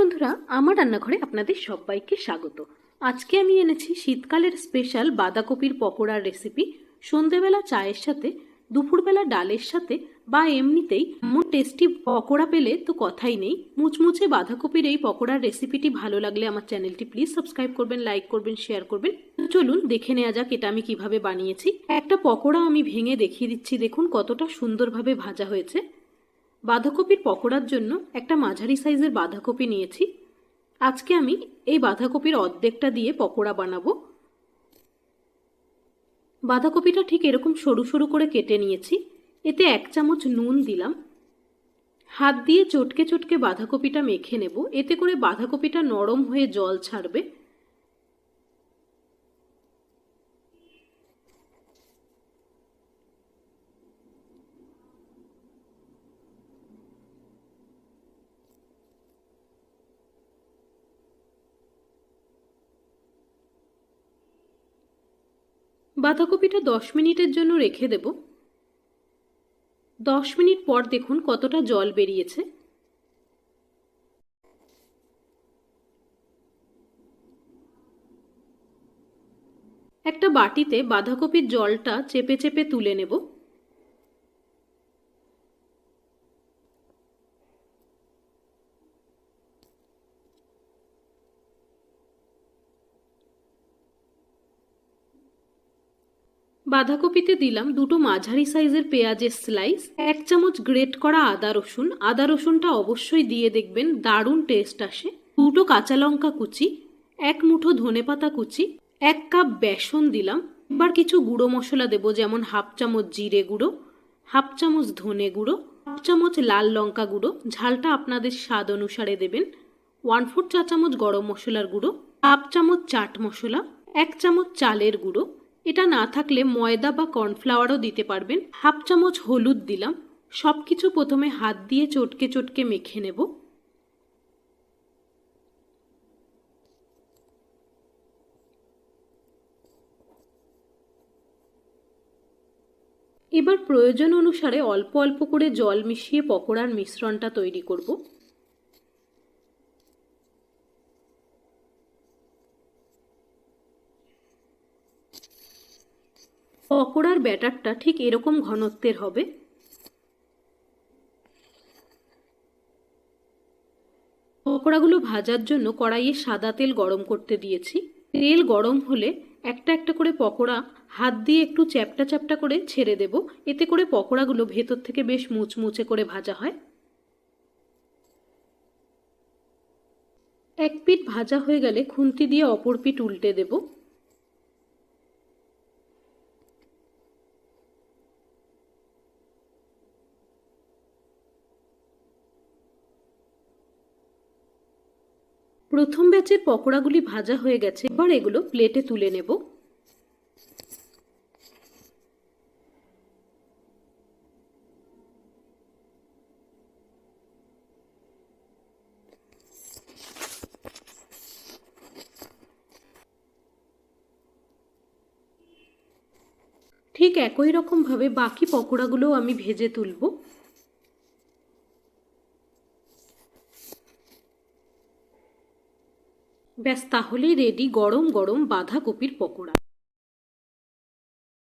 বন্ধুরা, আমার রান্নাঘরে আপনাদের সবাইকে স্বাগত। আজকে আমি এনেছি শীতকালের স্পেশাল বাঁধাকপির পকোড়ার রেসিপি। সন্ধেবেলা চায়ের সাথে, দুপুরবেলা ডালের সাথে বা এমনিতেই এমন টেস্টি পকোড়া পেলে তো কথাই নেই। মুচমুচে বাঁধাকপির এই পকোড়ার রেসিপিটি ভালো লাগলে আমার চ্যানেলটি প্লিজ সাবস্ক্রাইব করবেন, লাইক করবেন, শেয়ার করবেন। চলুন দেখে নেওয়া যাক এটা আমি কীভাবে বানিয়েছি। একটা পকোড়া আমি ভেঙে দেখিয়ে দিচ্ছি, দেখুন কতটা সুন্দরভাবে ভাজা হয়েছে। বাঁধাকপির পকোড়ার জন্য একটা মাঝারি সাইজের বাঁধাকপি নিয়েছি। আজকে আমি এই বাঁধাকপির অর্ধেকটা দিয়ে পকোড়া বানাবো। বাঁধাকপিটা ঠিক এরকম সরু সরু করে কেটে নিয়েছি। এতে এক চামচ নুন দিলাম। হাত দিয়ে চটকে চটকে বাঁধাকপিটা মেখে নেব। এতে করে বাঁধাকপিটা নরম হয়ে জল ছাড়বে। বাঁধাকপিটা দশ মিনিটের জন্য রেখে দেব। দশ মিনিট পর দেখুন কতটা জল বেরিয়েছে। একটা বাটিতে বাঁধাকপির জলটা চেপে চেপে তুলে নেব। বাঁধাকপিতে দিলাম দুটো মাঝারি সাইজের পেঁয়াজের স্লাইস এক চামচ গ্রেট করা আদা রসুন। আদা রসুনটা অবশ্যই দিয়ে দেখবেন দারুণ টেস্ট আসে। দুটো কাঁচা লঙ্কা কুচি, এক মুঠো ধনেপাতা কুচি, এক কাপ বেসন দিলাম। এবার কিছু গুঁড়ো মশলা দেবো, যেমন হাফ চামচ জিরে গুঁড়ো, হাফ চামচ ধনে গুঁড়ো, হাফ চামচ লাল লঙ্কা গুঁড়ো। ঝালটা আপনাদের স্বাদ অনুসারে দেবেন। ওয়ান ফোর চা চামচ গরম মশলার গুঁড়ো, হাফ চামচ চাট মশলা, এক চামচ চালের গুঁড়ো। এটা না থাকলে ময়দা বা কর্নফ্লাওয়ারও দিতে পারবেন। হাফ চামচ হলুদ দিলাম। সব কিছু প্রথমে হাত দিয়ে চটকে চটকে মেখে নেব। এবার প্রয়োজন অনুসারে অল্প অল্প করে জল মিশিয়ে পকোড়ার মিশ্রণটা তৈরি করব। পকোড়ার ব্যাটারটা ঠিক এরকম ঘনত্বের হবে। পকোড়াগুলো ভাজার জন্য কড়াইয়ে সাদা তেল গরম করতে দিয়েছি। তেল গরম হলে একটা একটা করে পকোড়া হাত দিয়ে একটু চ্যাপটা চ্যাপটা করে ছেড়ে দেব। এতে করে পকোড়াগুলো ভেতর থেকে বেশ মুচমুচে করে ভাজা হয়। এক পিঠ ভাজা হয়ে গেলে খুন্তি দিয়ে অপর পিঠ উল্টে দেবো। প্রথম ব্যাচের পকোড়াগুলি ভাজা হয়ে গেছে, এবার এগুলো প্লেটে তুলে নেব। ঠিক একই রকমভাবে বাকি পকোড়াগুলোও আমি ভেজে তুলব। ব্যাস তাহলেই রেডি গরম গরম বাঁধাকপির পকোড়া।